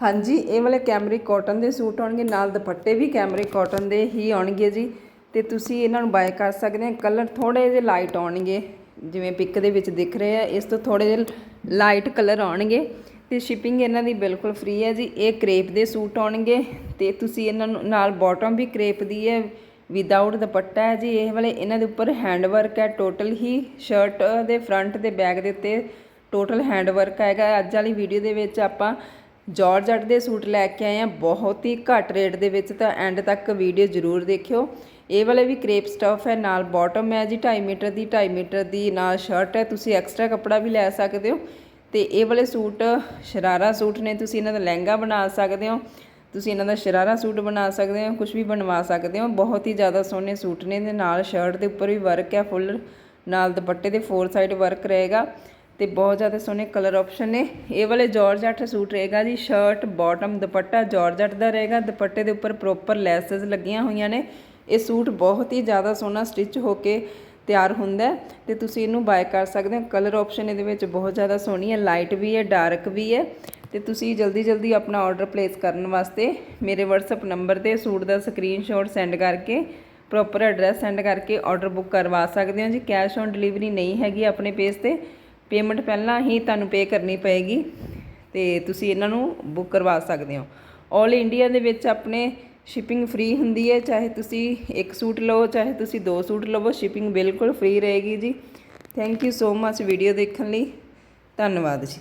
ਹਾਂਜੀ, ਇਹ ਵਾਲੇ ਕੈਮਰਿਕ ਕਾਟਨ ਦੇ ਸੂਟ ਆਉਣਗੇ, ਨਾਲ ਦੁਪੱਟੇ ਵੀ ਕੈਮਰਿਕ ਕਾਟਨ ਦੇ ਹੀ ਆਉਣਗੇ ਜੀ। ਤੇ ਤੁਸੀਂ ਇਹਨਾਂ ਨੂੰ ਬਾਏ ਕਰ ਸਕਦੇ ਆ ਕਲਰ ਥੋੜੇ ਜਿਹੇ ਲਾਈਟ ਆਉਣਗੇ, ਜਿਵੇਂ ਪਿਕ ਦੇ ਵਿੱਚ ਦਿਖ ਰਹੇ ਆ, ਇਸ ਤੋਂ ਥੋੜੇ ਜਿਹੇ ਲਾਈਟ ਕਲਰ ਆਉਣਗੇ। ਤੇ ਸ਼ਿਪਿੰਗ ਇਹਨਾਂ ਦੀ ਬਿਲਕੁਲ ਫ੍ਰੀ ਹੈ ਜੀ, ਇਹ ਕ੍ਰੇਪ ਦੇ ਸੂਟ ਆਉਣਗੇ। ਤੇ ਤੁਸੀਂ ਇਹਨਾਂ ਨੂੰ ਨਾਲ ਬਾਟਮ ਵੀ ਕ੍ਰੇਪ ਦੀ ਹੈ ਵਿਦਆਊਟ ਦੁਪੱਟਾ ਹੈ ਜੀ, ਇਹ ਵਾਲੇ ਇਹਨਾਂ ਦੇ ਉੱਪਰ ਹੈਂਡ ਵਰਕ ਹੈ ਟੋਟਲ ਹੀ ਸ਼ਰਟ ਦੇ ਫਰੰਟ ਤੇ ਬੈਕ ਦੇ ਉੱਤੇ ਟੋਟਲ ਹੈਂਡ ਵਰਕ ਹੈਗਾ। ਅੱਜ ਵਾਲੀ ਵੀਡੀਓ ਦੇ ਵਿੱਚ ਆਪਾਂ ਜਾਰਜਟ ਦੇ ਸੂਟ ਲੈ ਕੇ ਆਏ ਆ ਬਹੁਤ ਹੀ ਘੱਟ ਰੇਟ ਦੇ ਵਿੱਚ ਤਾਂ ਐਂਡ ਤੱਕ ਵੀਡੀਓ ਜ਼ਰੂਰ ਦੇਖਿਓ। ਇਹ ਵਾਲੇ ਵੀ ਕ੍ਰੇਪ ਸਟਫ ਹੈ, ਨਾਲ ਬਾਟਮ ਹੈ ਜੀ 2.5 ਮੀਟਰ ਦੀ 2.5 ਮੀਟਰ ਦੀ, ਨਾਲ ਸ਼ਰਟ ਹੈ, ਤੁਸੀਂ ਐਕਸਟਰਾ ਕੱਪੜਾ ਵੀ ਲੈ ਸਕਦੇ ਹੋ। ਤੇ ਇਹ ਵਾਲੇ ਸੂਟ ਸ਼ਰਾਰਾ ਸੂਟ ਨੇ, ਤੁਸੀਂ ਇਹਨਾਂ ਦਾ ਲਹਿੰਗਾ ਬਣਾ ਸਕਦੇ ਹੋ, ਤੁਸੀਂ ਇਹਨਾਂ ਦਾ ਸ਼ਰਾਰਾ ਸੂਟ ਬਣਾ ਸਕਦੇ ਹੋ ਕੁਝ ਵੀ ਬਣਵਾ ਸਕਦੇ ਹੋ। ਬਹੁਤ ਹੀ ਜ਼ਿਆਦਾ ਸੋਹਣੇ ਸੂਟ ਨੇ ਦੇ ਨਾਲ ਸ਼ਰਟ ਦੇ ਉੱਪਰ ਵੀ ਵਰਕ ਹੈ ਫੁੱਲ ਨਾਲ ਦੁਪੱਟੇ ਦੇ ਫੋਰ ਸਾਈਡ ਵਰਕ ਰਹੇਗਾ। ਤੇ ਬਹੁਤ ਜ਼ਿਆਦਾ ਸੋਹਣੇ ਕਲਰ ਆਪਸ਼ਨ ਨੇ। ਇਹ ਵਾਲੇ ਜਾਰਜਟ ਸੂਟ ਰਹੇਗਾ ਜੀ ਸ਼ਰਟ ਬਾਟਮ ਦੁਪੱਟਾ ਜਾਰਜਟ ਦਾ ਰਹੇਗਾ। ਦੁਪੱਟੇ ਦੇ ਉੱਪਰ ਪ੍ਰੋਪਰ ਲੈਸਸ ਲੱਗੀਆਂ ਹੋਈਆਂ ਨੇ। ਇਹ ਸੂਟ ਬਹੁਤ ਹੀ ਜ਼ਿਆਦਾ ਸੋਹਣਾ ਸਟਿਚ ਹੋ ਕੇ ਤਿਆਰ ਹੁੰਦਾ ਹੈ ਤੇ ਤੁਸੀਂ ਇਹਨੂੰ ਬਾਏ ਕਰ ਸਕਦੇ ਹੋ। ਕਲਰ ਆਪਸ਼ਨ ਇਹਦੇ ਵਿੱਚ ਬਹੁਤ ਜ਼ਿਆਦਾ ਸੋਹਣੀ ਹੈ ਲਾਈਟ ਵੀ ਹੈ ਡਾਰਕ ਵੀ ਹੈ। ਤੇ ਤੁਸੀਂ ਜਲਦੀ ਜਲਦੀ ਆਪਣਾ ਆਰਡਰ ਪਲੇਸ ਕਰਨ ਵਾਸਤੇ ਮੇਰੇ WhatsApp ਨੰਬਰ ਤੇ ਸੂਟ ਦਾ ਸਕਰੀਨਸ਼ਾਟ ਸੈਂਡ ਕਰਕੇ ਪ੍ਰੋਪਰ ਐਡਰੈਸ ਸੈਂਡ ਕਰਕੇ ਆਰਡਰ ਬੁੱਕ ਕਰਵਾ ਸਕਦੇ ਹੋ ਜੀ। ਕੈਸ਼ ਔਨ ਡਿਲੀਵਰੀ ਨਹੀਂ ਹੈਗੀ ਆਪਣੇ ਪੇਜ ਤੇ। ਪੇਮੈਂਟ ਪਹਿਲਾਂ ਹੀ ਤੁਹਾਨੂੰ ਪੇ ਕਰਨੀ ਪਏਗੀ ਤੇ ਤੁਸੀਂ ਇਹਨਾਂ ਨੂੰ ਬੁੱਕ ਕਰਵਾ ਸਕਦੇ ਹੋ। 올 ਇੰਡੀਆ ਦੇ ਵਿੱਚ ਆਪਣੇ ਸ਼ਿਪਿੰਗ ਫ੍ਰੀ ਹੁੰਦੀ ਹੈ, ਚਾਹੇ ਤੁਸੀਂ ਇੱਕ ਸੂਟ ਲਓ, ਚਾਹੇ ਤੁਸੀਂ ਦੋ ਸੂਟ ਲਵੋ ਸ਼ਿਪਿੰਗ ਬਿਲਕੁਲ ਫ੍ਰੀ ਰਹੇਗੀ ਜੀ। Thank you so much video ਦੇਖਣ ਲਈ। ਧੰਨਵਾਦ ਜੀ।